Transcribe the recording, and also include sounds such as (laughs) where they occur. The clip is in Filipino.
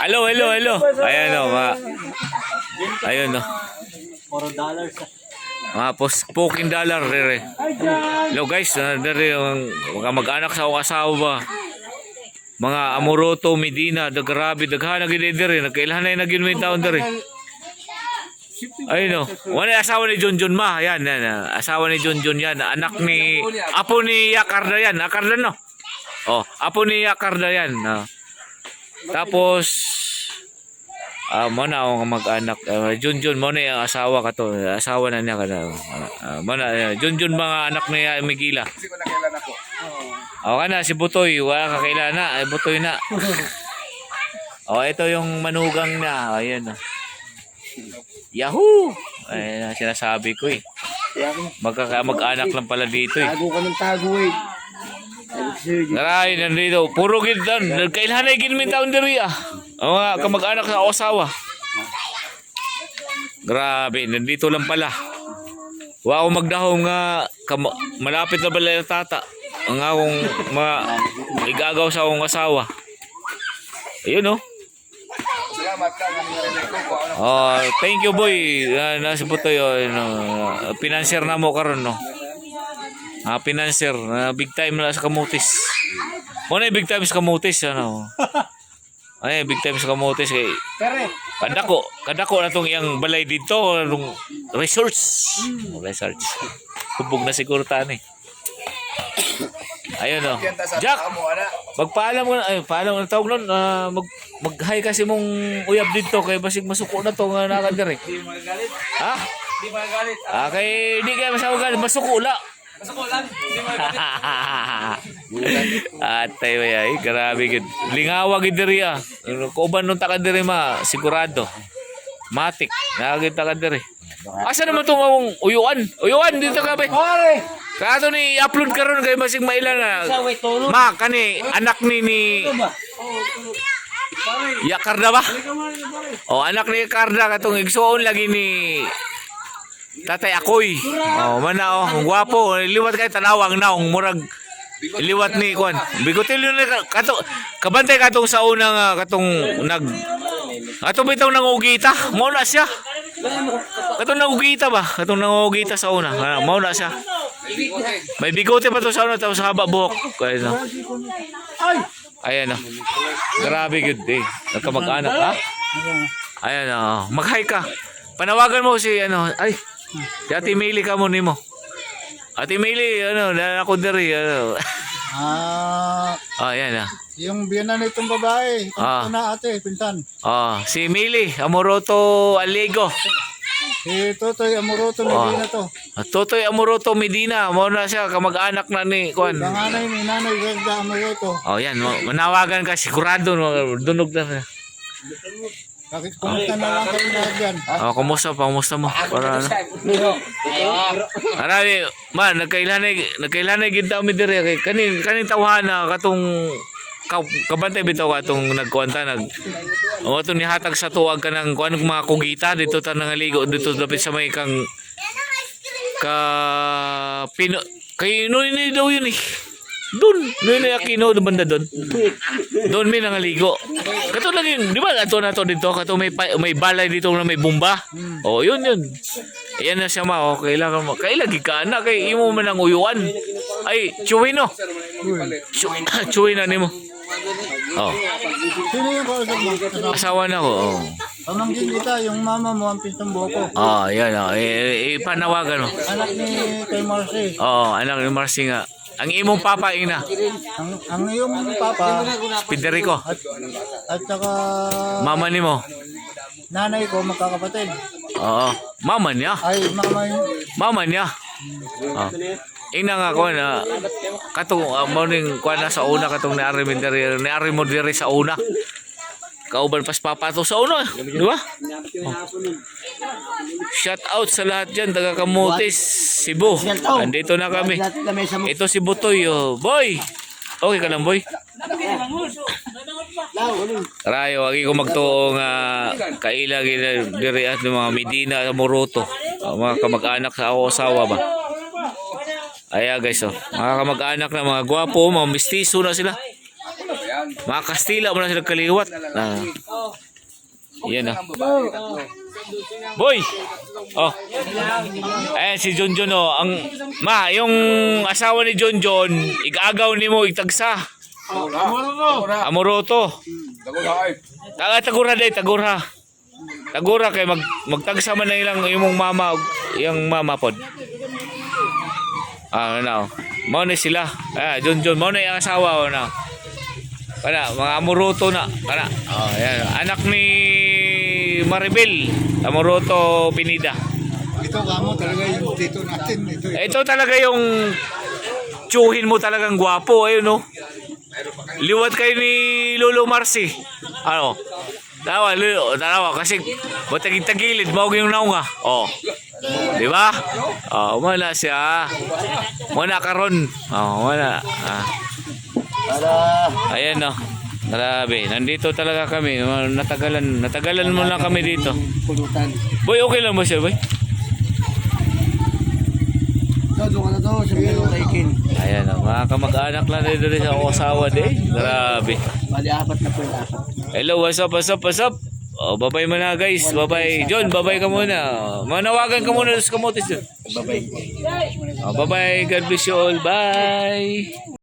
Hello, hello, hello. Ayan o, mga... Ayun o. Puro dollars. Mga poking dollar, dire. Hello guys, dire ang mga mag-anak sa akong asawa ba. Mga Amoroto, Medina, da grabe, daghana gid dire, nagkailan na naging may taon dire. Ayun o. Wala yung asawa ni John John ma. Yan, yan. ah, Asawa ni John John yan. Anak ni... Apo ni Yakarda yan. Yakarda no? Oh, apo ni Yakarda yan. ah. Tapos... Ah, mo na ako mag-anak. Uh, John John, mo na yung asawa ka to. Asawa na niya ka na. Uh, mo na, uh, John mga anak ni uh, Migila. Kasi ko nakailan ako. O ka na, si Butoy. Wala ka kailan na. Ay, Butoy na. (laughs) o, ito yung manugang na. Ayan. oh. Yahoo! Ay, sinasabi ko eh. Magkaka mag-anak lang pala dito eh. Tago ka ng tago eh. Naray, nandito. Puro gitan. Kailan na ginmin taon diri ah. O nga, kamag-anak sa osawa. Grabe, nandito lang pala. Wa ako magdahom nga kam- malapit na bala tata. Ang akong mga igagaw sa akong asawa. Ayun oh. Oh, thank you boy. Uh, nasa buto yun. Uh, pinanser na mo karon no. Ah, pinanser. Uh, big time na sa kamutis. Muna yung big time sa kamutis. Ano? (laughs) Ay, big time sa kamutis. Kay, Pere. kadako. Kadako na tong iyang balay dito. Anong resorts. Resorts. Kubog na siguro taan eh. Ayun oh. Kanta sa Jack! Magpaalam mo na, ay, paalam mo na tawag nun, ah, mag, mag-hi kasi mong uyab dito, kay basig masuko na to nga nakadiri. Di magagalit. Ha? Di magagalit. Ah, kay di kaya masawagan, masuko la. Basta ko lang. Di magagalit. Atay ba ay, grabe gid. Lingawa gid diri ah. Kuban nung taka diri ma, sigurado. Matik, nakakita ka diri. Asa naman itong akong uyuan? Uyuan, dito ka ba? Pare. Kato ni upload karon kay basig mailan na. Ma, kani, anak ni ni? Yakarda ba? O anak ni Yakarda katong igsuon lagi ni Tatay Akoy. Oh, mana oh, gwapo, liwat kay tanawang naong murag liwat ni kwan. Bigotil yun ka- kato kabantay katong sa unang ah, katong nag Ato bitaw nangugita, mao na siya. Katong nangugita ba? Katong nangugita sa una. Ah, Mao na siya. May bigote pa to sa una tapos haba buhok. Kaya no. Ayan oh. Grabe good eh. Nagkamag-anak ha? Ayan oh. Mag-hi ka. Panawagan mo si ano. Ay. Si Ate Mili ka mo nimo. Ate Mili, ano, na ako diri, ano. Ah, Oh, ayan ah. yung biyanan nitong babae, Ah. na ate, pinsan. Oh, si Mili, Amoroto Aligo. Si Totoy Amoroto Ah. Medina to. Totoy Amoroto Medina, mo na siya kamag-anak na ni Kwan. Panganay ni Nanay Gerda Amoroto. Oh, yan, ma- manawagan ka sigurado no, dunog na. Bakit kumusta na lang kayo lahat dyan? Oh, kumusta pa, kumusta mo? Para ano? Marami, man, nagkailanay, nagkailanay gid mi dire kay kanin kanin tawhana katong ka, kabantay bitaw katong nagkuanta nag o to nihatag sa tuwag ka ng kuan mga kugita dito ta nangaligo dito dapit sa may kang ka pino kay no ni daw yun eh doon, doon na yakino, doon banda doon. Doon may nangaligo. Kato lang yun, di ba ato na to dito, kato may, may balay dito na may bomba. Oh, yun yun. Ayan na siya ma, oh, kailangan mo. Kailangan ka na, kay imo man ang uyuan. Ay, chuwi no. Chuwi na, nimo. Oh, Sino yung kausap mo? Asawa na ko. Oh. Pamangkin kita, yung mama mo, ang pintong buko. Ah, yan oh. Eh, eh, ipanawagan mo. Anak ni kay Marcy. Oo, oh, anak ni Marcy nga. Ang imong papa ina, Ang, ang iyong papa Federico. at, at saka Mama nimo. nanay ko magkakapatid. Oo. Mama niya. Ay, mama yun. Mama niya. Oh. Ina nga ko na katong uh, morning ko na sa una katong naari mo diri naari mo diri sa una. Kauban pas papa to sa una, di ba? Oh. Shout out sa lahat diyan taga Kamutis, Cebu. Andito na kami. Sa Ito si Butoy, oh. Boy. Okay ka lang, boy. Rayo, wagi ko magtuo nga kaila gina diri at mga Medina Moroto. Ah, mga kamag-anak sa ako asawa ba. Aya guys oh. Mga kamag-anak na mga gwapo, mga mistiso na sila. Mga Kastila mo na sila kaliwat. Ah. Yan ah. Boy! Oh. Eh, si John oh. Ang, ma, yung asawa ni John, igagaw ni mo, igtagsa. Amoroto. Na ay. Taga tagura day, tagura. Tagura kay mag magtagsa man na ilang imong mama ug iyang mama pod. Ah, na. Mao na sila. Ah, John mao na iyang asawa o na. Kana mga amoroto na. Kana. Oh, yan. Anak ni Maribel, Amoroto Pinida. Ito kamo talaga yung dito natin. Ito, ito. Ito talaga yung tsuhin mo talagang gwapo, ayun no. Liwat kayo ni Lolo Marcy. Ano? Tawa, Lolo, tawa kasi matagid-tagilid mo yung naunga. Oh. Di ba? Oh, wala siya. Wala karon. Oh, wala. Ah. Ayan no. Grabe, nandito talaga kami. Natagalan, natagalan mo lang kami dito. Pulutan. Boy, okay lang ba siya, boy? Doon na to. Sabi ko kay Kin. Ayan o, mga kamag-anak lang dito rin sa Osawa din. Grabe. Bali, apat na po. Hello, what's up, what's up, what's up? Oh, babay mo na guys, babay. John, babay ka muna. Manawagan ka muna sa kamotes. Bye-bye. Oh, bye-bye, God bless you all. Bye.